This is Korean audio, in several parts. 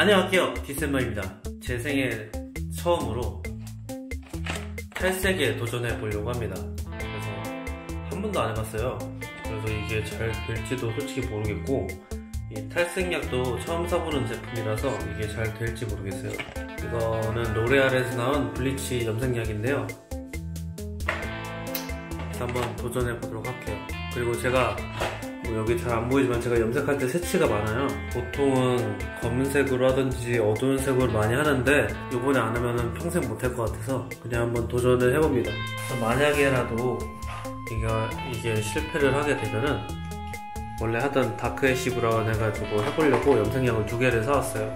안녕하세요. 디셈버입니다. 제 생애 처음으로 탈색에 도전해 보려고 합니다. 그래서 한 번도 안 해봤어요. 그래서 이게 잘 될지도 솔직히 모르겠고 이 탈색약도 처음 써보는 제품이라서 이게 잘 될지 모르겠어요. 이거는 로레알에서 나온 블리치 염색약인데요. 그래서 한번 도전해 보도록 할게요. 그리고 제가 뭐 여기 잘 안 보이지만 제가 염색할 때 색치가 많아요. 보통은 검은색으로 하든지 어두운 색으로 많이 하는데 이번에 안 하면 평생 못 할 것 같아서 그냥 한번 도전을 해봅니다. 만약에라도 이게, 이게 실패를 하게 되면은 원래 하던 다크 애쉬 브라운 해가지고 해보려고 염색약을 두 개를 사왔어요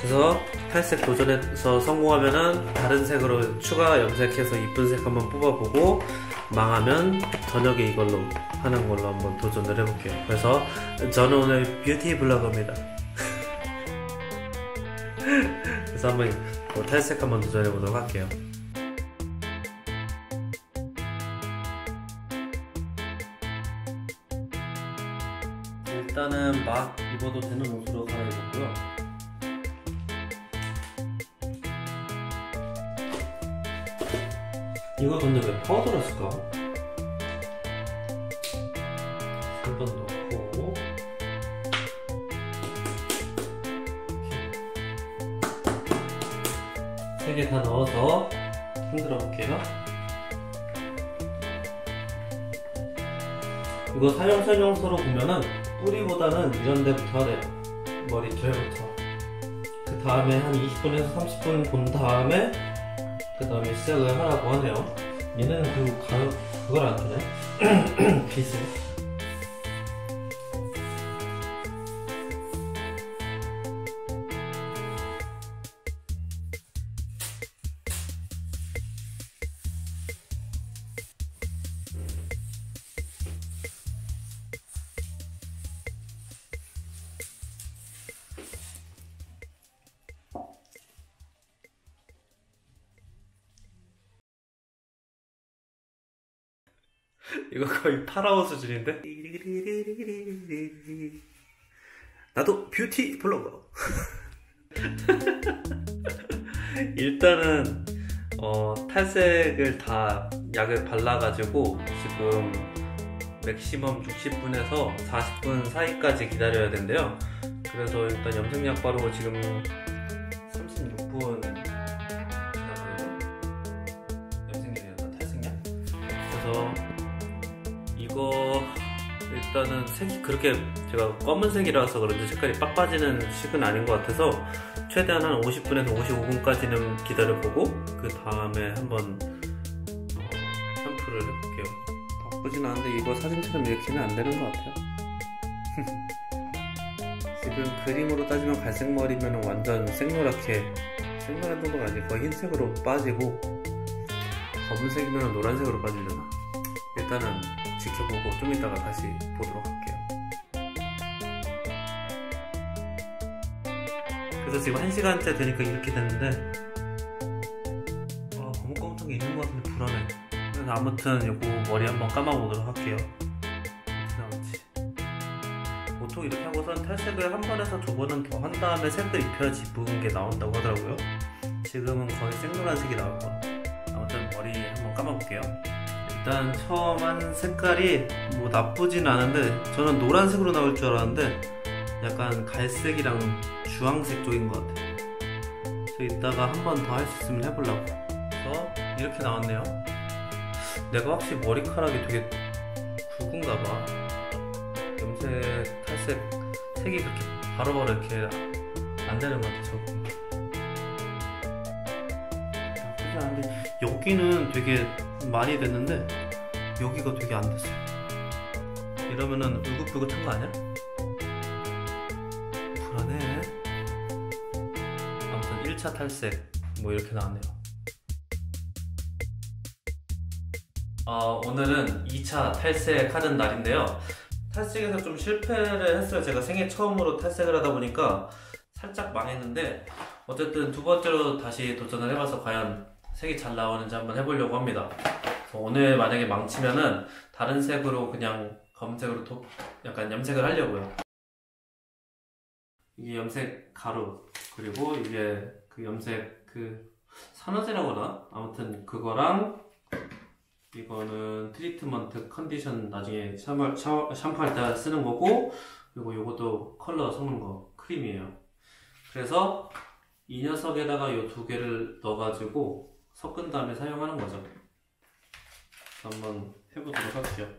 그래서 탈색 도전해서 성공하면은 다른 색으로 추가 염색해서 이쁜 색 한번 뽑아보고 망하면 저녁에 이걸로 하는 걸로 한번 도전을 해볼게요. 그래서 저는 오늘 뷰티 블로거입니다. 그래서 한번 뭐 탈색 한번 도전해보도록 할게요. 일단은 막 입어도 되는 옷으로 갈아입었고요. 이거 근데 왜 파우더를 쓸까? 한번 넣고. 세 개 다 넣어서 흔들어 볼게요. 이거 사용 설명서로 보면은 뿌리보다는 이런 데부터 하래요. 머리 결부터. 그 다음에 한 20분에서 30분 본 다음에 그 다음에 시작을 하라고 하네요. 얘는 그 가, 그걸 안 주네 빛을 이거 거의 파라오 수준인데? 나도 뷰티 블로거. 일단은 어, 탈색을 다 약을 발라가지고 지금 맥시멈 60분에서 40분 사이까지 기다려야 된대요. 그래서 일단 염색약 바르고 지금 36분 염색약이었나 탈색약? 그래서 일단은 색이 그렇게 제가 검은색이라서 그런지 색깔이 빡 빠지는 식은 아닌 것 같아서 최대한 한 50분에서 55분까지는 기다려보고 그 다음에 한번 어, 샴푸를 해볼게요. 바쁘진 않은데 이거 사진처럼 이렇게는 안 되는 것 같아요. 지금 그림으로 따지면 갈색 머리면 완전 생노랗게 생노란 정도가 아니고 거의 흰색으로 빠지고 검은색이면 노란색으로 빠지려나? 일단은 지켜보고 좀 이따가 다시 보도록 할게요. 그래서 지금 1시간째 되니까 이렇게 됐는데 어, 거뭇거뭇한 게 있는 것 같은데 불안해. 그래서 아무튼 이거 머리 한번 감아보도록 할게요. 나올지. 보통 이렇게 하고선 탈색을 한 번에서 두 번은 더 한 다음에 색을 입혀야지 이쁜 게 나온다고 하더라고요. 지금은 거의 생노란색이 나올 것 같아요. 아무튼 머리 한번 감아볼게요. 일단 처음 한 색깔이 뭐 나쁘진 않은데 저는 노란색으로 나올 줄 알았는데 약간 갈색이랑 주황색 쪽인 것 같아요. 그래서 이따가 한 번 더 할 수 있으면 해보려고. 그래서 이렇게 나왔네요. 내가 확실히 머리카락이 되게 굵은가 봐. 염색, 탈색 색이 그렇게 바로바로 이렇게 안 되는 것 같아 저거. 나쁘지 않은데 여기는 되게 많이 됐는데 여기가 되게 안 됐어요. 이러면은 울긋불긋한 거 아니야? 불안해. 아무튼 1차 탈색 뭐 이렇게 나왔네요. 어, 오늘은 2차 탈색하는 날인데요. 탈색에서 좀 실패를 했어요. 제가 생애 처음으로 탈색을 하다 보니까 살짝 망했는데 어쨌든 두 번째로 다시 도전을 해봐서 과연 색이 잘 나오는지 한번 해보려고 합니다. 오늘 만약에 망치면은 다른 색으로 그냥 검은색으로 도, 약간 염색을 하려고요. 이게 염색 가루 그리고 이게 그 염색 그 산화제라고 하나? 아무튼 그거랑 이거는 트리트먼트 컨디션 나중에 샤워, 샤워, 샴푸 할 때 쓰는 거고 그리고 요것도 컬러 섞는 거 크림이에요 그래서 이 녀석에다가 요 두 개를 넣어가지고 섞은 다음에 사용하는 거죠. 한번 해보도록 할게요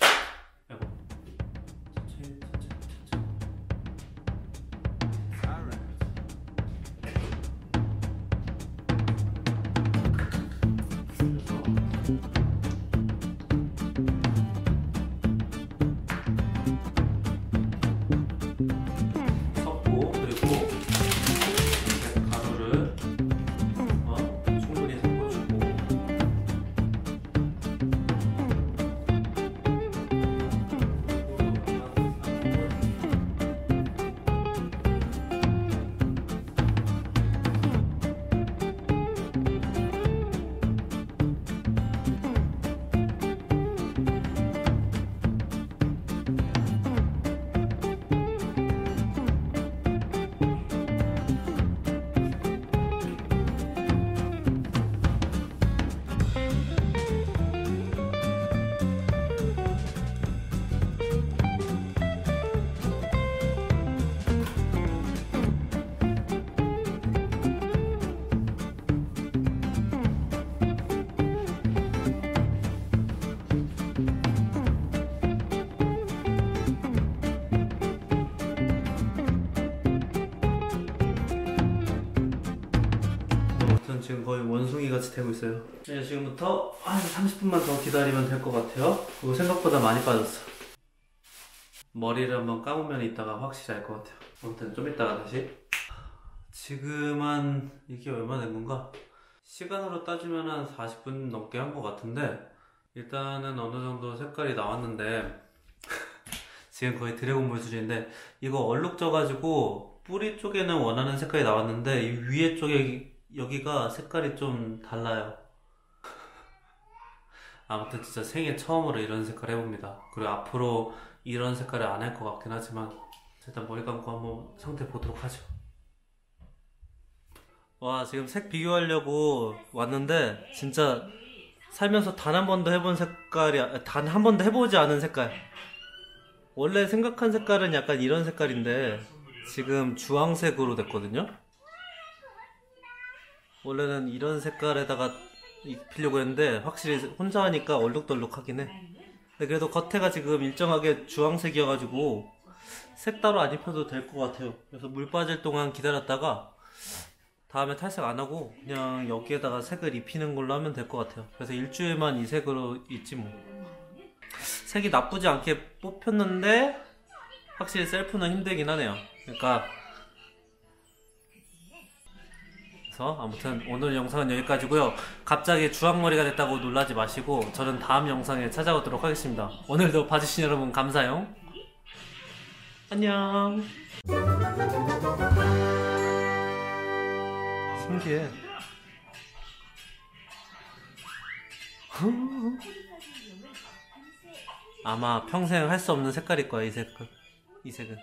지금 거의 원숭이 같이 되고 있어요. 네, 지금부터 한 30분만 더 기다리면 될 것 같아요. 그리고 생각보다 많이 빠졌어. 머리를 한번 감으면 이따가 확실히 알 것 같아요. 아무튼 좀 이따가 다시. 지금 한 이게 얼마 된 건가? 시간으로 따지면 한 40분 넘게 한 것 같은데 일단은 어느 정도 색깔이 나왔는데 지금 거의 드래곤볼 수준인데 이거 얼룩져가지고 뿌리 쪽에는 원하는 색깔이 나왔는데 이 위에 쪽에 여기가 색깔이 좀 달라요. 아무튼 진짜 생애 처음으로 이런 색깔 해봅니다. 그리고 앞으로 이런 색깔을 안 할 것 같긴 하지만 일단 머리 감고 한번 상태 보도록 하죠. 와 지금 색 비교하려고 왔는데 진짜 살면서 단 한 번도 해본 색깔이 단 한 번도 해보지 않은 색깔. 원래 생각한 색깔은 약간 이런 색깔인데 지금 주황색으로 됐거든요. 원래는 이런 색깔에다가 입히려고 했는데 확실히 혼자 하니까 얼룩덜룩하긴 해. 근데 그래도 겉에가 지금 일정하게 주황색이어가지고 색 따로 안 입혀도 될 것 같아요. 그래서 물 빠질 동안 기다렸다가 다음에 탈색 안 하고 그냥 여기에다가 색을 입히는 걸로 하면 될 것 같아요. 그래서 일주일만 이 색으로 있지 뭐. 색이 나쁘지 않게 뽑혔는데 확실히 셀프는 힘들긴 하네요. 그러니까 그래서 아무튼 오늘 영상은 여기까지고요. 갑자기 주황머리가 됐다고 놀라지 마시고 저는 다음 영상에 찾아오도록 하겠습니다. 오늘도 봐주신 여러분 감사해요. 안녕. 신기해. 아마 평생 할 수 없는 색깔일 거야 이 색깔. 이 색은.